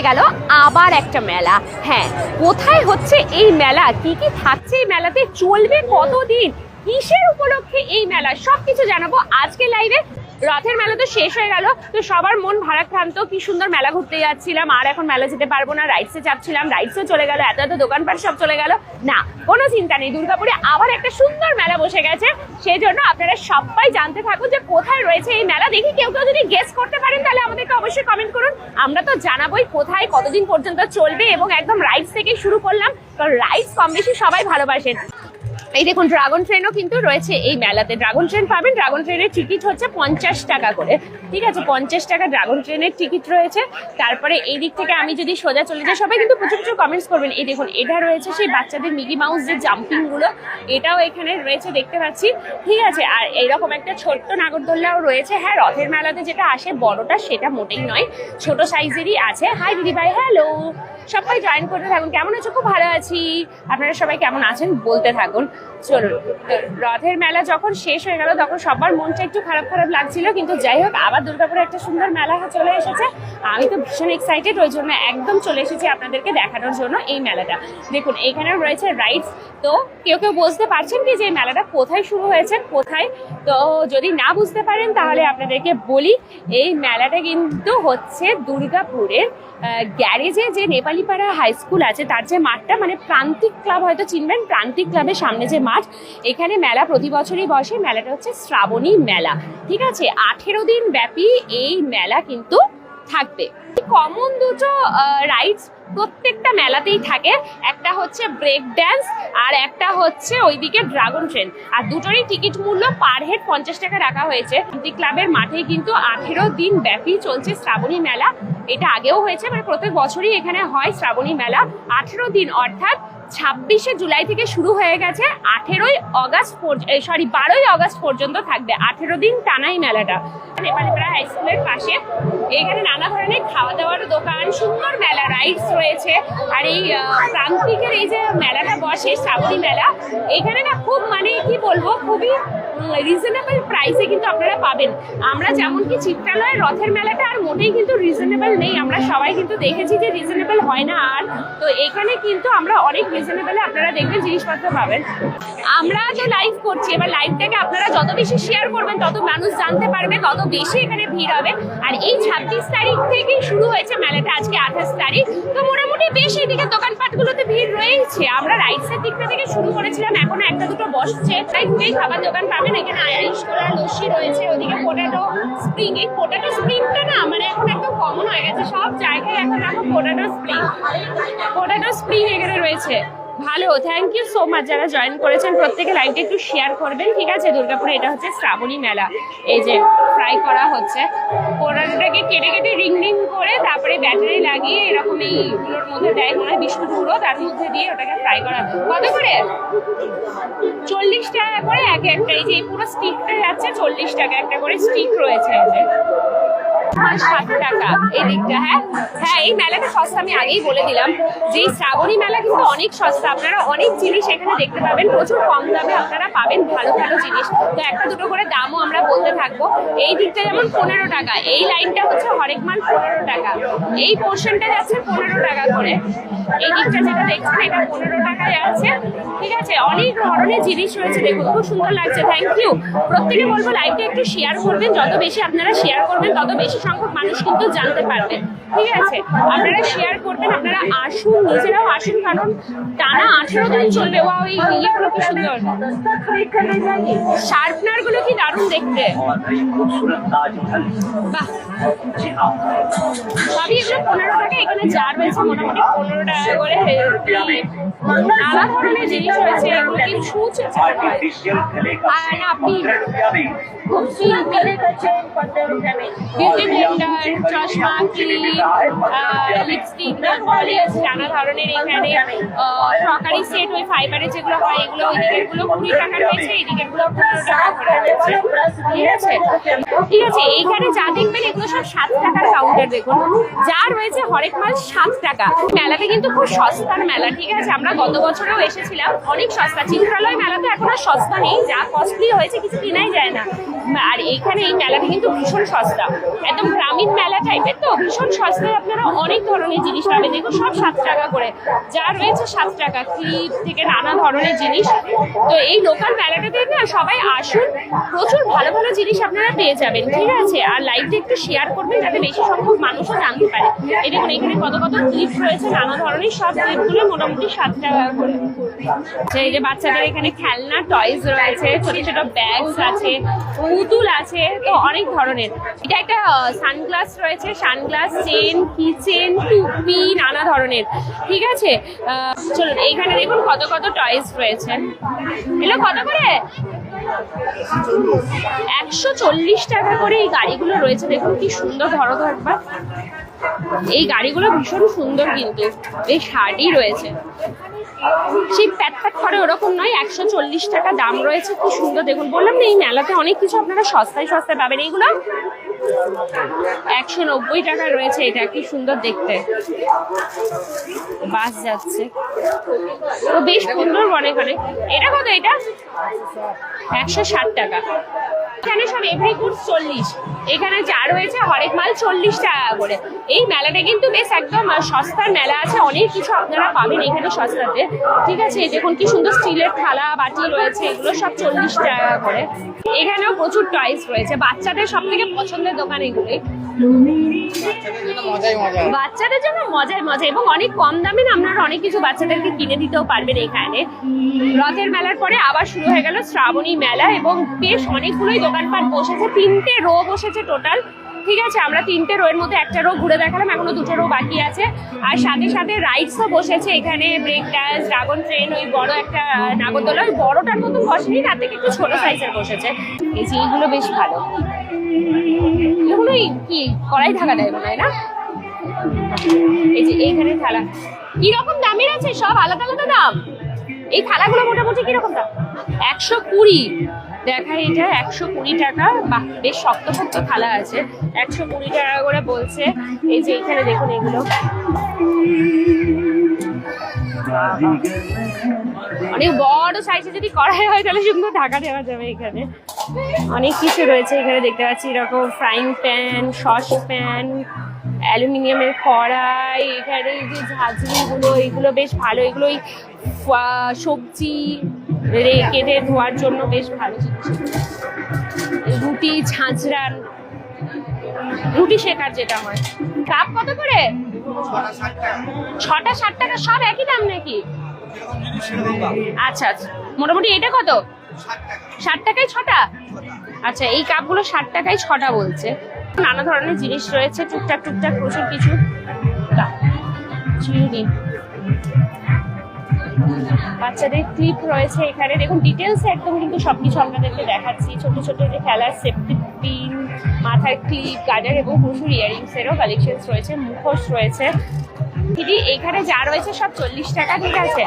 হয়ে গেল আবার একটা মেলা। হ্যাঁ কোথায় হচ্ছে এই মেলা? কি কি থাকছে এই মেলাতে? চলবে কতদিন? কিসের উপলক্ষে এই মেলা? সবকিছু জানাব আজকে লাইভে রথের মেলা তো শেষ হয়ে গেল। তো সবার মন ভারাক্রান্ত। কি সুন্দর মেলা ঘুরতে যাচ্ছিলাম। আর এখন মেলা যেতে পারব না। রাইডসে চাপছিলাম। রাইটসও চলে গেল। এত এত দোকানপাট সব চলে গেল। না চিন্তা নেই। দুর্গাপুরে আবার একটা সুন্দর মেলা বসে গেছে। সেই জন্য আপনারা সবাই জানতে থাকুন যে কোথায় রয়েছে এই মেলা। দেখি কেউ কেউ যদি গেস করতে পারেন, তাহলে আমাদেরকে অবশ্যই কমেন্ট করুন। আমরা তো জানাবোই কোথায়, কতদিন পর্যন্ত চলবে এবং একদম রাইডস থেকে শুরু করলাম। কারণ রাইডস কম বেশি সবাই ভালোবাসেন। এই দেখুন ড্রাগন ট্রেনও কিন্তু রয়েছে এই মেলাতে। ড্রাগন ট্রেন পাবেন ড্রাগন ট্রেনের টিকিট হচ্ছে পঞ্চাশ টাকা করে। ঠিক আছে, পঞ্চাশ টাকা ড্রাগন ট্রেনের টিকিট রয়েছে। তারপরে এই দিক থেকে আমি যদি সোজা চলে যাই, সবাই কিন্তু প্রচুর প্রচুর কমেন্টস করবেন। এই দেখুন, এটা রয়েছে সেই বাচ্চাদের মিকি মাউস যে জাম্পিংগুলো এটাও এখানে রয়েছে দেখতে পাচ্ছি। ঠিক আছে, আর এইরকম একটা ছোট্ট নাগরদোল্লাও রয়েছে। হ্যাঁ রথের মেলাতে যেটা আসে বড়টা, সেটা মোটেই নয়। ছোট সাইজেরই আছে। হাই দিদি ভাই হ্যালো সবাই জয়েন করতে থাকুন। কেমন আছো? খুব ভালো আছি। আপনারা সবাই কেমন আছেন? বলতে থাকুন। চলুন রথের মেলা যখন শেষ হয়ে গেল, তখন সবার মনটা একটু খারাপ খারাপ লাগছিল, কিন্তু যাই হোক, আবার দুর্গাপুরে একটা সুন্দর মেলা চলে এসেছে। আমি তো ভীষণ এক্সাইটেড ওই জন্য একদম চলে এসেছি আপনাদেরকে দেখানোর জন্য এই মেলাটা। দেখুন এইখানে রয়েছে রাইডস তো কেউ কেউ বুঝতে পারছেন কি যে এই মেলাটা কোথায় শুরু হয়েছে, কোথায়? তো যদি না বুঝতে পারেন, তাহলে আপনাদেরকে বলি, এই মেলাটা কিন্তু হচ্ছে দুর্গাপুরের গ্যারেজে যে নেপালিপাড়া হাই স্কুল আছে, তার যে মাঠটা মানে প্রান্তিক ক্লাব হয়তো চিনবেন, প্রান্তিক ক্লাবের সামনে যে মাঠ এখানে মেলা প্রতি বছরই বসে, মেলাটা হচ্ছে শ্রাবণী মেলা। ঠিক আছে? আঠেরো দিন ব্যাপী এই মেলা কিন্তু থাকবে। কমন দুটো রাইডস প্রত্যেকটা মেলাতেই থাকে। একটা হচ্ছে ব্রেক ড্যান্স আর একটা হচ্ছে ওইদিকে ড্রাগন ট্রেন আর দুটোরই টিকিট মূল্য পার হেড পঞ্চাশ টাকা রাখা হয়েছে। প্রান্তিক ক্লাবের মাঠে কিন্তু আঠেরো দিন ব্যাপী চলছে শ্রাবণী মেলা। এটা আগেও হয়েছে মানে প্রত্যেক বছরই এখানে হয় শ্রাবণী মেলা। আঠেরো দিন, অর্থাৎ ছাব্বিশে জুলাই থেকে শুরু হয়ে গেছে, আঠেরোই অগাস্ট সরি বারোই অগাস্ট পর্যন্ত থাকবে। আঠেরো দিন টানাই মেলাটা। নেপালিপাড়া হাই স্কুলের পাশে এখানে নানা ধরনের খাওয়া দাওয়ার দোকান, সুন্দর মেলা রাইডস রয়েছে। আর এই প্রান্তিকের এই যে মেলাটা বসে, শ্রাবণী মেলা, এখানে না খুব মানে কি বলব, খুবই রিজনেবল প্রাইসে কিন্তু আপনারা পাবেন। আমরা যেমন কি চিত্রালয়ের রথের মেলাটা আর মোটেই কিন্তু রিজনেবল নেই। আমরা সবাই কিন্তু দেখেছি যে রিজনেবল হয় না আর। তো এখানে কিন্তু আমরা অনেক রিজনেবলে আপনারা দেখবেন, জিনিসপত্র পাবেন। আমরা যে লাইভ করছি, এবার লাইভটাকে আপনারা যত বেশি শেয়ার করবেন, তত মানুষ জানতে পারবে, তত বেশি এখানে ভিড় হবে। আর এই ছাব্বিশ তারিখ থেকেই শুরু হয়েছে মেলাটা, আজকে আঠাশ তারিখ। তো মোটামুটি বেশ এদিকে দোকানপাটগুলোতে ভিড় রয়েছে আমরা রাইটসের দিকটা থেকে শুরু করেছিলাম, এখনও একটা দুটো বসছে। তাই দুটোই খাবার দোকান পাবেন, এখানে আইরিশ কলা লস্যি রয়েছে, ওদিকে পোটাটো স্প্রিং এই পোটাটো স্প্রিংটা না মানে এখন একদম কমন হয়ে গেছে, সব জায়গায় এখন দেখো পোটাটো স্প্রিং পোটাটো স্প্রিং এখানে রয়েছে। ভালো থ্যাংক ইউ সো মাচ যারা জয়েন করেছেন, প্রত্যেকে লাইভটা একটু শেয়ার করবেন, ঠিক আছে? দুর্গাপুরে এটা হচ্ছে শ্রাবণী মেলা, এই যে ফ্রাই করা হচ্ছে। পোটাটোটাকে কেটে কেটে রিং রিং করে তারপরে ব্যাটারি লাগিয়ে এরকম এইগুলোর মধ্যে দেয়, মনে হয় বিস্কুট গুঁড়ো, তার মধ্যে দিয়ে ওটাকে ফ্রাই করা কত করে? চল্লিশ টাকা করে এক একটা, এই যে পুরো স্টিকটা যাচ্ছে, চল্লিশ টাকা একটা করে স্টিক রয়েছে। এই যে হ্যাঁ? হ্যাঁ এই মেলাটা সস্তা, আমি আগেই বলে দিলাম। যে শ্রাবণী মেলা কিন্তু অনেক সস্তা। আপনারা অনেক জিনিস এখানে দেখতে পাবেন। প্রচুর কম দামে আপনারা পাবেন ভালো ভালো জিনিস। তো একটা দুটো করে দামও আমরা বলতে থাকব। এই দিকটা যেমন পনেরো টাকা, এই লাইনটা হচ্ছে হরেক মাল পনেরো টাকা। এই পোর্শনটা যাচ্ছে পনেরো টাকা করে। এই দিকটা যেটা দেখছেন, এটা পনেরো টাকায় আছে। ঠিক আছে? অনেক ধরনের জিনিস রয়েছে। দেখুন, খুব সুন্দর লাগছে। থ্যাংক ইউ প্রত্যেকে বলব লাইভটা একটু শেয়ার করবেন। যত বেশি আপনারা শেয়ার করবেন, তত বেশি সংখ্যক মানুষ কিন্তু জানতে পারবেন ঠিক আছে? আপনারা শেয়ার করবেন আপনারা আসুন নিজেরাও আসুন কারণ টানা আঠেরো দিন চলবে। ওয়া ওই কি সুন্দর। শার্পনারগুলো কি দারুণ দেখতে। সবই এগুলো পনেরো টাকা এখানে রয়েছে মোটামুটি পনেরো টাকা করে নানা ধরনের জিনিস রয়েছে এগুলো কি ছুঁচ আপনি ব্লেন্ডার চশমা লিপস্টিক পলিশ নানা ধরনের এখানে ক্রকারি সেট ওই ফাইবারের যেগুলো হয়, এগুলো ওই দিকেরগুলো কুড়ি টাকা রয়েছে এই দিকেরগুলো পনেরো ঠিক আছে? ঠিক আছে, এইখানে যা দেখবেন, এগুলো সব সাত টাকার কাউন্টার দেখুন। যা রয়েছে হরেক মাল সাত টাকা। মেলাতে কিন্তু খুব সস্তার মেলা, ঠিক আছে? আমরা গত বছরেও এসেছিলাম, অনেক সস্তা। চিত্রালয় মেলাতে এখন আর সস্তা নেই, যা কস্টলি হয়েছে, কিছু কেনাই যায় না। আর এইখানে এই মেলাটা কিন্তু ভীষণ সস্তা। একদম গ্রামীণ মেলা টাইপের তো ভীষণ সস্তায় আপনারা অনেক ধরনের জিনিস পাবেন। দেখুন সব সাত টাকা করে। যা রয়েছে সাত টাকা। ক্লিপ থেকে নানা ধরনের জিনিস। তো এই লোকাল মেলাটাতে না সবাই আসুন। প্রচুর ভালো ভালো জিনিস আপনারা পেয়ে যাবেন। ঠিক আছে? আর লাইভটা একটু শেয়ার করবেন যাতে বেশি সংখ্যক মানুষও জানতে পারে। এই দেখুন এখানে কত কত ক্লিপ রয়েছে নানা ধরনের সব ক্লিপগুলো মোটামুটি সাত টাকা করে। আচ্ছা, এই যে বাচ্চাদের এখানে খেলনা টয়স রয়েছে ছোট ছোট ব্যাগস আছে পুতুল আছে তো অনেক ধরনের। এটা একটা সানগ্লাস রয়েছে, সানগ্লাস চেন কিচেন টুপি, নানা ধরনের। ঠিক আছে? চলুন, এইখানে দেখুন কত কত টয়স রয়েছে। এগুলো কত করে? একশো চল্লিশ টাকা করে এই গাড়িগুলো রয়েছে। দেখুন কি সুন্দর ধরো একবার এই গাড়িগুলো ভীষণ সুন্দর কিন্তু। বেশ হার্ডই রয়েছে। সেই প্যাট প্যাট করে ওরকম নয়, একশো চল্লিশ টাকা দাম রয়েছে কি সুন্দর। দেখুন, বললাম না, এই মেলাতে অনেক কিছু আপনারা সস্তায় সস্তায় পাবেন। এইগুলো একশো নব্বই টাকা রয়েছে, এটা কি সুন্দর দেখতে। বাস যাচ্ছে। তো বেশ সুন্দর মনে করে। এটা কত এটা? একশো ষাট টাকা। এখানে সব এভরি গুড চল্লিশ। এখানে যা রয়েছে, হরেক মাল চল্লিশ টাকা করে। এই মেলাটা কিন্তু বেশ একদম সস্তার মেলা আছে, অনেক কিছু আপনারা পাবেন এখানে সস্তাতে। ঠিক আছে দেখুন কি সুন্দর স্টিলের থালা, বাটি রয়েছে, এগুলো সব চল্লিশ টাকা করে। এখানেও প্রচুর টয়েস রয়েছে। বাচ্চাদের সব থেকে পছন্দের দোকান এগুলোই। বাচ্চাদের জন্য মজায় মজা, এবং অনেক কম দামে আপনারা অনেক কিছু বাচ্চাদেরকে কিনে দিতেও পারবেন এখানে। রথের মেলার পরে আবার শুরু হয়ে গেল শ্রাবণী মেলা, এবং বেশ অনেকগুলোই দোকানপাট বসেছে। তিনটে রো বসেছে টোটাল ঠিক আছে, আমরা তিনটে রোয়ের মধ্যে একটা রো ঘুরে দেখালাম, এখনও দুটো রো বাকি আছে। আর সাথে সাথে রাইডসও বসেছে, এখানে ব্রেক ডান্স ড্রাগন ট্রেন ওই বড় একটা নাগরদোলা, ওই বড়টার মতন বসেনি, তার থেকে একটু ছোট সাইজের বসেছে। এই এইগুলো বেশ ভালো। এগুলো কি, কড়াই থাকা দেয় মনে না? এই যে এইখানে থালা। কি রকম দামের আছে সব? আলাদা আলাদা দাম? এই থালাগুলো মোটামুটি কীরকম দাম? একশো কুড়ি। দেখা এটা একশো কুড়ি টাকা। বাহ বেশ শক্তপোক্ত থালা আছে। একশো কুড়ি টাকা করে বলছে। এই যে এখানে দেখুন এগুলো। অনেক বড় সাইজে যদি কড়াই হয়, তাহলে সুন্দর ঢাকা দেওয়া যাবে এখানে। অনেক কিছু রয়েছে এখানে দেখতে পাচ্ছি। এরকম ফ্রাইং প্যান সস প্যান অ্যালুমিনিয়ামের কড়াই, এখানে যে ঝাঁঝরিগুলো, এগুলো বেশ ভালো। এগুলো ওই সবজি রে- কেটে ধোয়ার জন্য বেশ ভালো জিনিস। রুটি ঝাঁঝরান রুটি শেখার যেটা হয়। কাপ কত করে? ছটা ষাট টাকা। সব একই দাম নাকি? আচ্ছা আচ্ছা। মোটামুটি এটা কত? ষাট টাকায় ছটা? আচ্ছা এই কাপগুলো ষাট টাকায় ছটা বলছে। নানা ধরনের জিনিস রয়েছে টুকটাক টুকটাক প্রচুর কিছু। চিনি বাচ্চাদের ক্লিপ রয়েছে এখানে। দেখুন ডিটেলস একদম কিন্তু সবকিছু আপনাদেরকে দেখাচ্ছি। ছোট ছোট যে খেলার সেফটি পিন মাথার ক্লিপ গাজার এবং প্রচুর ইয়ারিংসেরও কালেকশন রয়েছে, মুখোশ রয়েছে। দিদি, এখানে যা রয়েছে সব চল্লিশ টাকা, ঠিক আছে?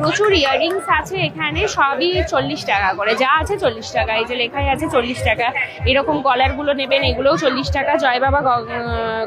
প্রচুর ইয়াররিংস আছে এখানে, সবই চল্লিশ টাকা করে। যা আছে চল্লিশ টাকা, এই যে লেখাই আছে চল্লিশ টাকা। এরকম কলারগুলো নেবেন, এগুলোও চল্লিশ টাকা। জয় বাবা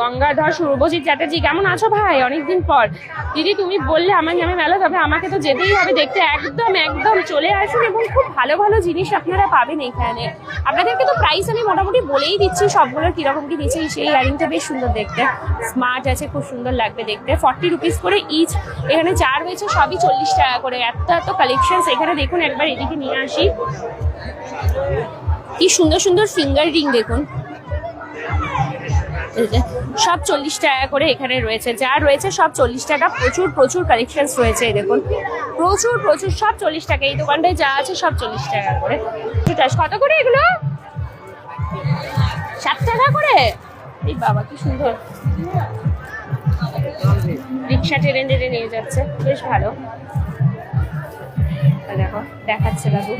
গঙ্গাধর সুরভজিৎ চ্যাটার্জি, কেমন আছো ভাই? অনেকদিন পর। দিদি, তুমি বললে আমার নামে মেলা তবে আমাকে তো যেতেই হবে, দেখতে একদম একদম চলে আসুন এবং খুব ভালো ভালো জিনিস আপনারা পাবেন এখানে। আপনাদেরকে তো প্রাইস আমি মোটামুটি বলেই দিচ্ছি সবগুলোর কীরকম কি দিচ্ছি সেই ইয়ারিংটা বেশ সুন্দর দেখতে। স্মার্ট আছে, খুব সুন্দর লাগবে দেখতে। ফর্টি রুপিস করে ইচ এখানে যা রয়েছে সবই চল্লিশ টাকা করে। এত এত কালেকশনস এখানে দেখুন একবার এদিকে নিয়ে আসি। কি সুন্দর সুন্দর ফিঙ্গার রিং দেখুন। সব চল্লিশ টাকা করে এখানে রয়েছে। যা রয়েছে সব চল্লিশ টাকা, প্রচুর প্রচুর কালেকশনস রয়েছে দেখুন। প্রচুর প্রচুর, সব চল্লিশ টাকা। এই দোকানটায় যা আছে সব চল্লিশ টাকা করে। কত করে এগুলো? সাত টাকা করে? এই বাবা, কি সুন্দর। রিক্সা টেনে টেনে নিয়ে যাচ্ছে। বেশ ভালো। দেখো দেখাচ্ছে বাবু।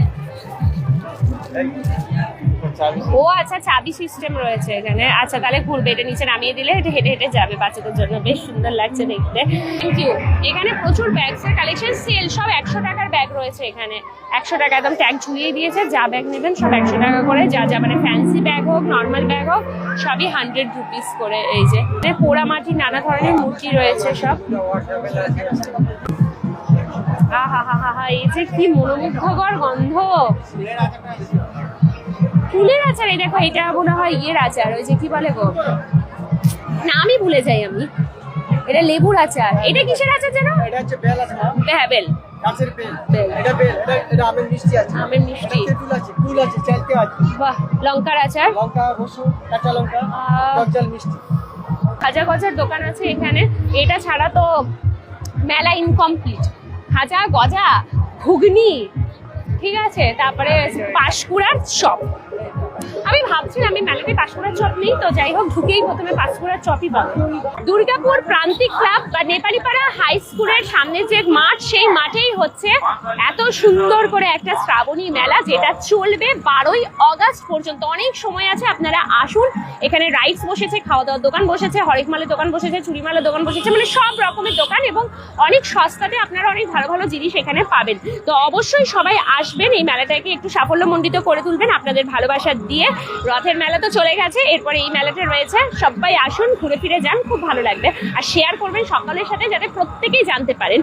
ও আচ্ছা চাবি সিস্টেম রয়েছে এখানে। আচ্ছা তাহলে ঘুরবে, এটা নিচে নামিয়ে দিলে এটা হেঁটে হেঁটে যাবে বাচ্চাদের জন্য। বেশ সুন্দর লাগছে দেখতে। থ্যাংক ইউ এখানে প্রচুর ব্যাগস এর কালেকশন সেল সব একশো টাকার ব্যাগ রয়েছে এখানে। একশো টাকা একদম ট্যাগ ঝুলিয়ে দিয়েছে, যা ব্যাগ নেবেন সব একশো টাকা করে। যা যা মানে ফ্যান্সি ব্যাগ হোক নর্মাল ব্যাগ হোক, সবই হান্ড্রেড রুপিস করে এই যে। এখানে পোড়া মাটির নানা ধরনের মূর্তি রয়েছে সব। আহা হা হা হা এই যে কি মনোমুগ্ধকর গন্ধ। ফুলের আচার এই দেখো এটা মনে হয় ইয়ের আচার ওই যে কি বলে গো? না আমি ভুলে যাই আমি। এটা লেবুর আচার। এটা কিসের আচার যেন এটা হচ্ছে বেল না? হ্যাঁ বেল। গাছের বেল। এটা বেল এটা এটা আমের মিষ্টি আছে। আমের মিষ্টি। তেঁতুল আছে কুল আছে চালতে আছে বাহ লঙ্কার আচার। লঙ্কা রসুন কাঁচা লঙ্কা। মিষ্টি। খাজা গজার দোকান আছে এখানে। এটা ছাড়া তো মেলা ইনকমপ্লিট খাজা গজা ঘুগনি ঠিক আছে? তারপরে পাঁশকুড়ার চপ। আমি ভাবছিলাম আমি মেলাতে পাঁশকুড়ার চপ নেই, তো যাই হোক, ঢুকেই প্রথমে পাঁশকুড়ার চপই পাবো দুর্গাপুর প্রান্তিক ক্লাব বা নেপালিপাড়া হাই স্কুলের সামনে যে মাঠ, সেই মাঠেই হচ্ছে এত সুন্দর করে একটা শ্রাবণী মেলা, যেটা চলবে বারোই অগাস্ট পর্যন্ত। অনেক সময় আছে, আপনারা আসুন, এখানে রাইস বসেছে খাওয়া দাওয়ার দোকান বসেছে, হরেক মালের দোকান বসেছে চুরিমালের দোকান বসেছে মানে সব রকমের দোকান এবং অনেক সস্তাতে আপনারা অনেক ভালো ভালো জিনিস এখানে পাবেন। তো অবশ্যই সবাই আসবেন, এই মেলাটাকে একটু সাফল্যমণ্ডিত করে তুলবেন, আপনাদের ভালোবাসা দিয়ে রথের মেলা তো চলে গেছে, এরপরে এই মেলাটা রয়েছে। সবাই আসুন, ঘুরে ফিরে যান, খুব ভালো লাগবে। আর শেয়ার করবেন সকালের সাথে যাতে প্রত্যেকেই জানতে পারেন।